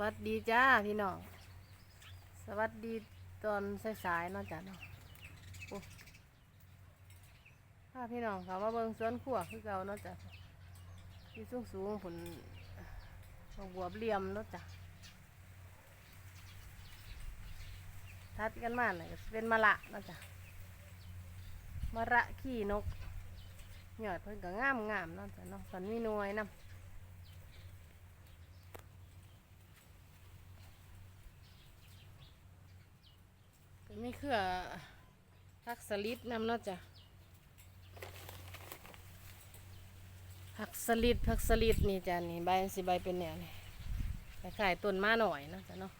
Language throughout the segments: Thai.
วัสดีจ้าพี่น้อง สวัสดีตอนสายๆเนาะจ้ะเนาะโอ้ถ้าพี่น้องเขามาเบิ่งสวนขัวคือเก่าเนาะจ้ะที่สูงสูงๆผลดอกบัวเหลี่ยมเนาะจ้ะทัดกันมาเลยเป็นมะละเนาะจ้ะมะระขี้นกหยอดเพิ่นก็งามงามๆเนาะจ้ะเนาะสันมีนวยน้ำ มีเครือผักสลิดนำเนาะจ้ะผักสลิดผักสลิดนี่จ้ะนี่ใบสิใบเป็นแนวนี่คล้ายๆต้นมาหน่อยนาะจ้ะเนาะ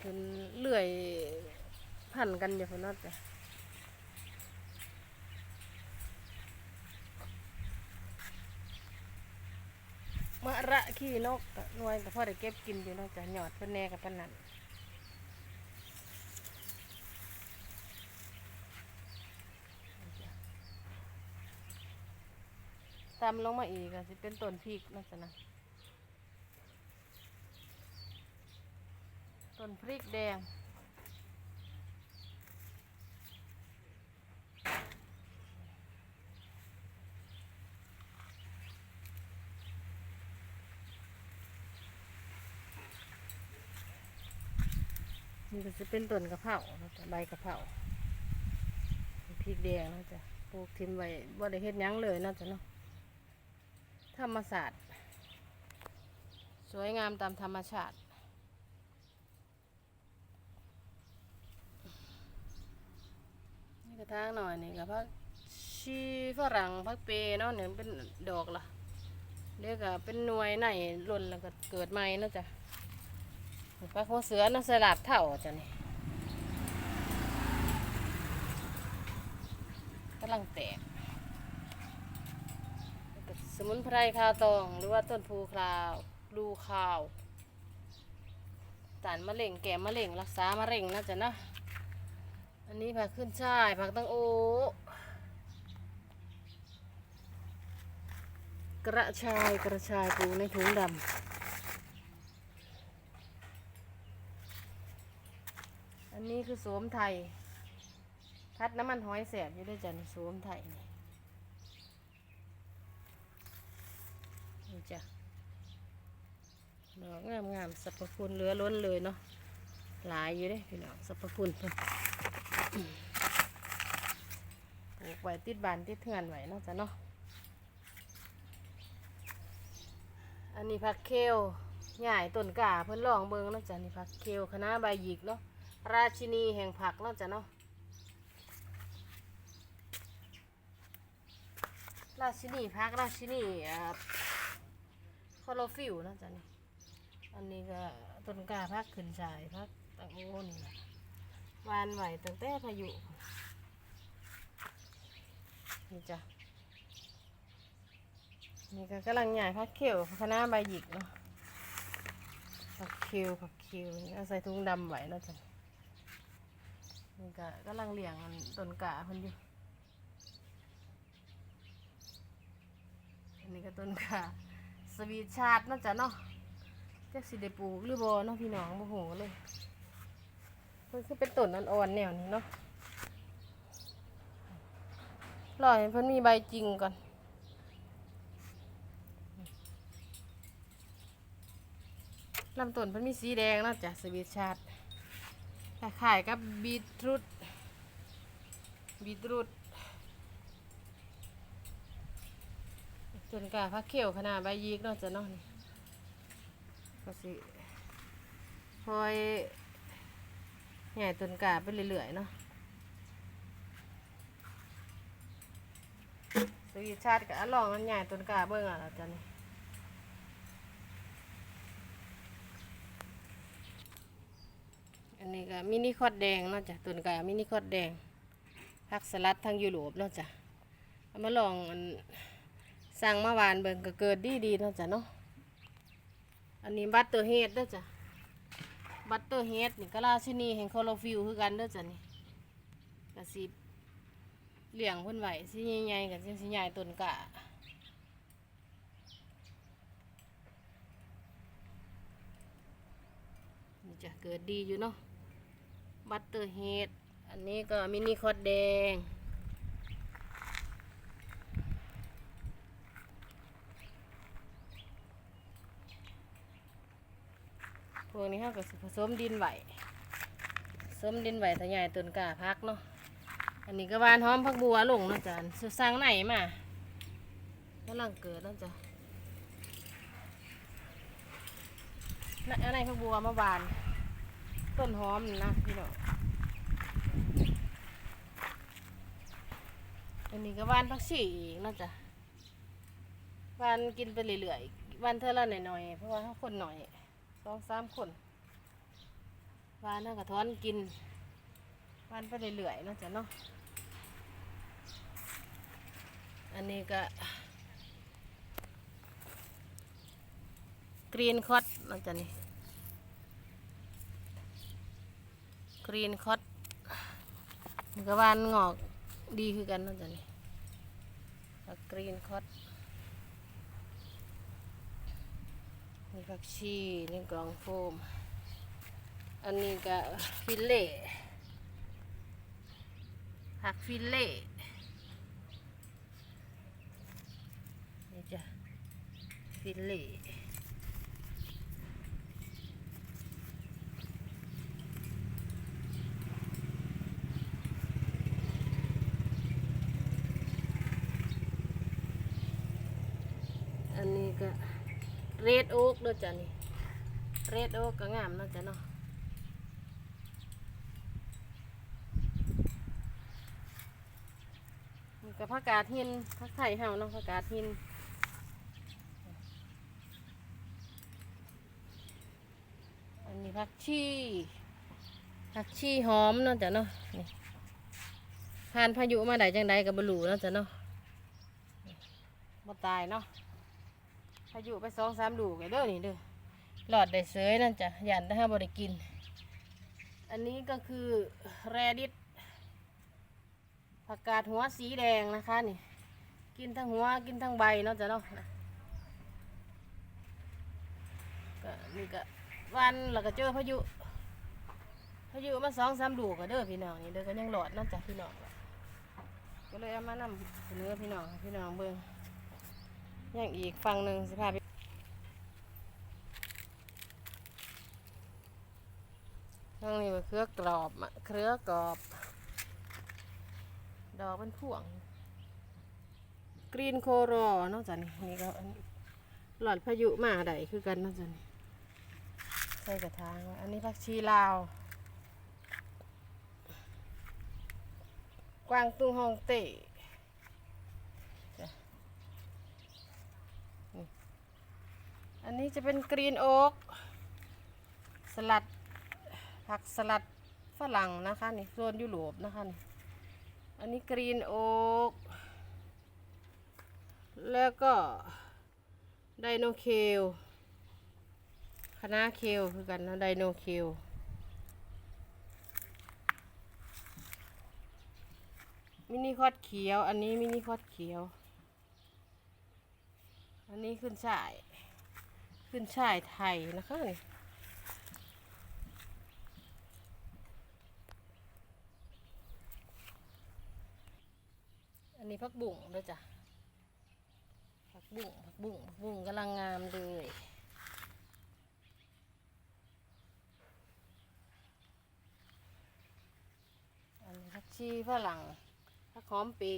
เป็นเลื่อยพันกันอยู่พนเนาะจ้ะมะระขี้นกหน่วยก็พอได้เก็บกินอยู่นาะจ้ะหยอดเพิ่นแน่กับปานนั้น ตำลงมาอีกก็สิเป็นต้นพริกนะจ๊ะนะต้นพริกแดง นี่ก็จะเป็นต้นกระเพราใบกระเพราพริกแดงนาะจ๊ะปลูกทิมไว้บ่ได้เฮ็ดยังเลยนาะจ๊ะเนาะ ธรรมศาสตร์ สวยงามตามธรรมชาติ นี่กระทางหน่อยนี่กับพักชีฝรั่งพักเปเนาะเนี่ยเป็นดอกละเรียกว่าเป็นหน่วยไหนหล่นแล้วก็เกิดใหม่เนาะจ้ะพักหัวเสือเนาะสลัดเท่าจ้ะนี่กำลังแตก สมุนไพรคาวตองหรือว่าต้นพูคราวลูคาวตานมะเร็งแก้มะเร็งรักษามะเร็งนะจ๊ะนะอันนี้ผักขึ้นช่ายผักตั้งโอกระชายกระชายปลูกในถุงดำอันนี้คือโสมไทย พัดน้ำมันหอยแสบอยู่ด้วยจ้ะนี่โสมไทยนี่จ้ะ ดอกงามงามๆสรรพคุณเหลือล้นเลยเนาะหลายอยู่เด้พี่น้องสรรพคุณเพิ่นปลูกไว้ติดบานติดเทือนไว้นาะจ้ะเนาะอันนี้ผักเคลใหญ่ต้นกาเพิ่นลองเบิงนาะจ้ะนี่ผักเคลคณะใบหยิกเนาะราชินีแห่งผักนาะจ้ะเนาะราชินีผักราชินีอ่าคอโลฟิลนะจ๊ะนี่ อันนี้ก็ต้นกล้าพักขึ้นชายพักตังโอนี่แหละวานไหวตั้งแต่พายุนี่จ้ะนี่ก็กำลังใหญ่พักเขียวคณะใบหยิกเนาะผักเขียวผักเขียวนี่เอาใส่ถุงดำไว้เนาะจ้ะนี่ก็กำลังเลี้ยงต้นกาเพิ่นอยู่อันนี้ก็ต้นกาสวีชาติเนาะจ้ะเนาะ จักสิได้ปลูกหรือบ่เนาะพี่น้องบ่ฮู้เลยเพิ่นคือเป็นต้นอ่อนๆแนวนี้เนาะรอให้เพิ่นมีใบจริงก่อนลำต้นเพิ่นมีสีแดงนาะจ้ะสวีทชาติคล้ายกับบีทรูทบีทรูทจนกาพักเขียวขนาดใบยีกเนาะจะเนาะนี่ ก็สิคอยใหญ่ต้นกาไปเรื่อยๆเนาะสวีชาติกับลองอันใหญ่ต้นกาเบิ่งอะล่ะจ้ะนี่อันนี้ก็มินิคอดแดงเนาะจ้ะต้นกามินิคอดแดงพักสลัดทางยุโรปเนาะจ้ะเอามาลองอันสั่งมาวานเบิ่งก็เกิดดีดีๆเนาะจ้ะเนาะ อันนี้บัตเตอร์เฮดเด้อจ้ะบัตเตอร์เฮดนี่ก็ราชินีแห่งคอโลฟิวคือกันเด้อจ้ะนี่กระสีเหลี่ยงพิ่นไหวสีใหญ่ๆกับสีใหญ่ต้นกะนี่จะเกิดดีอยู่เนาะบัตเตอร์เฮดอันนี้ก็มินิคอดแดง วกนี้เขาก็สิผสมดินไหวผสมดินไหวถ้าใหญ่ต้นก้าพักเนาะอันนี้ก็หวานหอมผักบัวลงเนาะจ้ะซื้อสร้างไหนมากำลังเกิดเนาะจ้ะน่ะอะไรผักบัวมาหวาน ต้นหอมนี่นะพี่น้องอันนี้ก็หวานผักชีอีกเนาะจ้ะวานกินไปเรื่อยๆวานเท่าละหน่อยๆเพราะว่าเขาคนหน่อย สองสามคนวานน่ากระท้อนกินวานไปเรื่อยๆเนาะจ้ะเนาะอันนี้ก็กรีนคอตเนาะจ้ะนี่กรีนคอตมันก็วานงอกดีคือกันเนาะจ้ะนี่กรีนคอต นี่ผักชีนี่กล่องโฟม อันนี้ก็ฟิลเล่ผักฟิลเล่นี่จ้ะฟิลเล่อันนี้ก็ เรดโอ๊กเด้อจ้ะนี่เรดโอ๊กก็งามเนาะจ้ะเนาะนี่ก็ผักกาดหินผักไผ่เฮาเนาะผักกาดหินอันนี้ผักชีผักชีหอมเนาะจ้ะเนาะนี่ผ่านพายุมาได้จังใดกับบลูเนาะจ้ะเนาะบ่ตายเนาะ พายุไปสองสามลูกไอ้เด้อนี่เด้อหลอดได้เสยนั่นจ้ะยันได้ห้าบริกิน อันนี้ก็คือแรดิสผักกาดหัวสีแดงนะคะนี่ กินทั้งหัวกินทั้งใบเนาะจ้ะเนาะก็นี่ก็วันแล้วก็เจอพายุพายุมาสองสามลูกก็เด้อพี่น้องนี่เด้อก็ยังหลอดเนาะจ้ะพี่น้องก็เลยเอามานำเสนอพี่น้องให้พี่น้องเบิ่ง อย่างอีกฝั่งหนึ่งสิพาไปทางนี้ว่าเครือกรอบมะเครือกรอบ ดอกเป็นพ่วง กรีนโครอนอกจากนี้นี่ก็หลอดพายุมาได้คือกันนอกจากนี้ใส่กระถางอันนี้ผักชีลาว กวางตุ้งฮองเต้ อันนี้จะเป็นกรีนโอ๊กสลัดผักสลัดฝรั่งนะคะนี่โซนยุโรปนะคะนี่อันนี้กรีนโอ๊กแล้วก็ไดโนเคลคณะเคลคือกันนะไดโนเคลมินิคอดเขียว อันนี้มินิคอดเขียว อันนี้ขึ้นช่าย ขึ้นช่ายไทยนะคะนี่อันนี้พักบุ่งด้วยจ้ะพักบุ่งพักบุ่งพักบุ่งกำลังงามเลยอันนี้พักชีฝรั่งพักหอมปี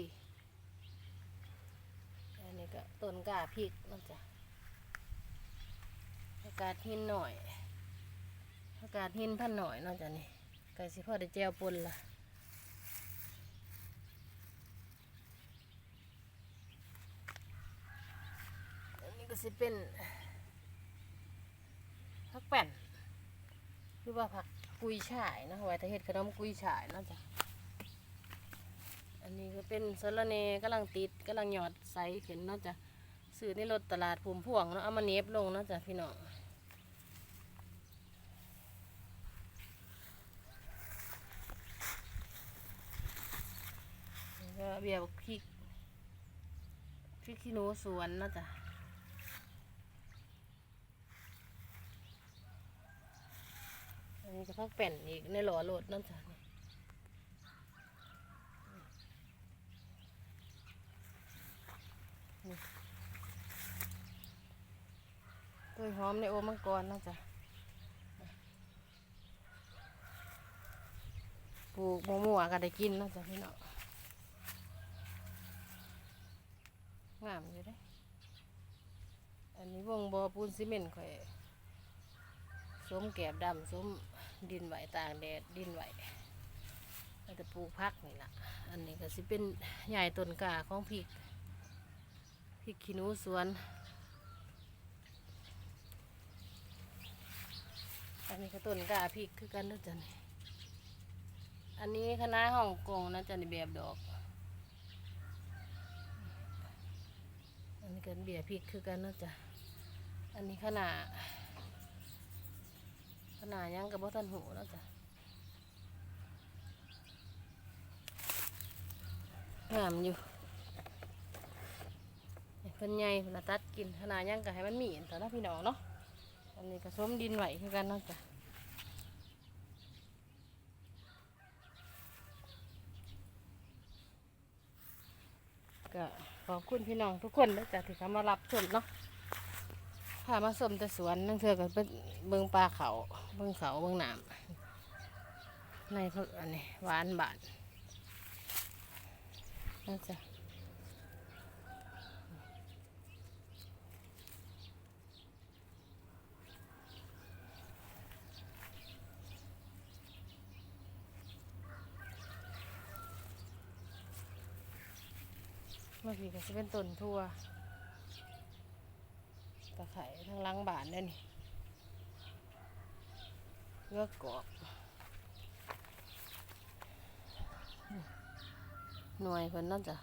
อันนี้ก็ต้นกาพริกนั่นจ้ะ อากาศหินหน่อยอากาศหินพันหน่อยเนาะจ้ะนี่ไก่สิพ่อได้แจวปนละอันนี้ก็สิเป็นผักแป้นหรือว่าผักกุยช่ายนะไว้ถ้าเฮ็ดขนมกุยช่ายเนาะจ้ะอันนี้ก็เป็นสะระเนกำลังติดกำลังหยอดใสขึ้นเนาะจ้ะซื้อในรถตลาดภูมิพวงเนาะเอามาเน็บลงเนาะจ้ะพี่น้อง แล้วก็ เบียร์พริกพริกขี้หนูสวนนาะจ้ะนี่ก็พักแป่นอีกในหล่อโหลดนั่นจ้ะต้นหอมในโอมังกรนะจ๊ะปลูกมัวๆก็ได้กินนะจ๊ะพี่น้องามอยู่เด้ อันนี้วงบอปูนซีเมนต์ข่อยสมแกบดำสมดินไหวต่างแดดดินไหวเราจะปลูกพักนี่ล่ะอันนี้ก็สิเป็นใหญ่ต้นกาของพริกพริกขี้หนูสวน อันนี้ก็ต้นกาพริกคือกันนะจ๊ะนี่อันนี้คณะฮ่องกงนะจ๊ะนี่แบบดอก อันนี้กันเบียร์พริกคือกันนะจ๊ะอันนี้ขนาดขนาดยังกับบ่ทันหูแล้วจ้ะงามอยู่เพิ่นใหญ่เพิ่นตัดกินขนาดยังก็ให้มันมีอันต่อนะพี่น้องเนาะอันนี้ก็ส้มดินไหวคือกันนาะจ้ะก็ ขอบคุณพี่น้องทุกคนนะจ๊ะที่เขามารับชมเนาะพามาสมแต่สวนนั่งเธอกันเป็นเบิงปลาเขาเบิงเขาเบิงน้ำในเขาอันนี้หวานบานน่าจะ เมื่อกี้ก็จะเป็นต้นทั่วตะไคร้ทั้งล้างบานได้นี่เลือกกอบหน่วยเพิ่นนั่นจ้ะ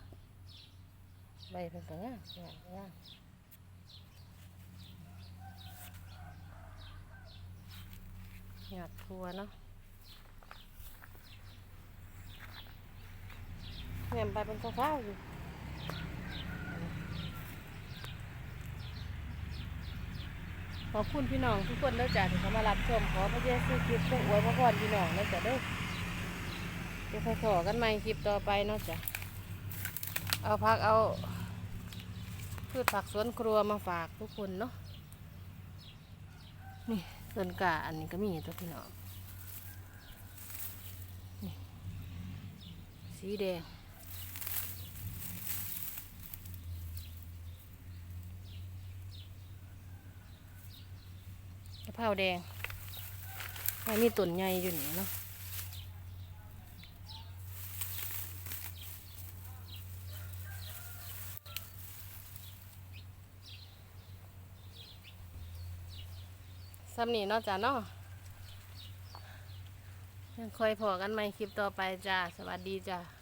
ใบเพิ่นก็งามงามงามหยอดทัวเนาะแหม่มไปเป็นข้าวๆอยู่ ขอบคุณพี่น้องทุกคนเด้อจ้ะที่เขามารับชมขอพระเยซูคริสต์ทรงอวยพระพรพี่น้องเด้อจ้ะเด้อเดี๋ยวค่อยขอกันใหม่คลิปต่อไปเนาะจ้ะเอาพักเอาพืชผักสวนครัวมาฝากทุกคนเนาะนี่ต้นกาอันนี้ก็มีตัวพี่น้องนี่สีแดง เพราแดงมันมีต้นใหญ่อยู่นี่เนาะสำนีเนาะจ้ะเนาะยังคอยพอกันไหมคลิปต่อไปจ้า สวัสดีจ้า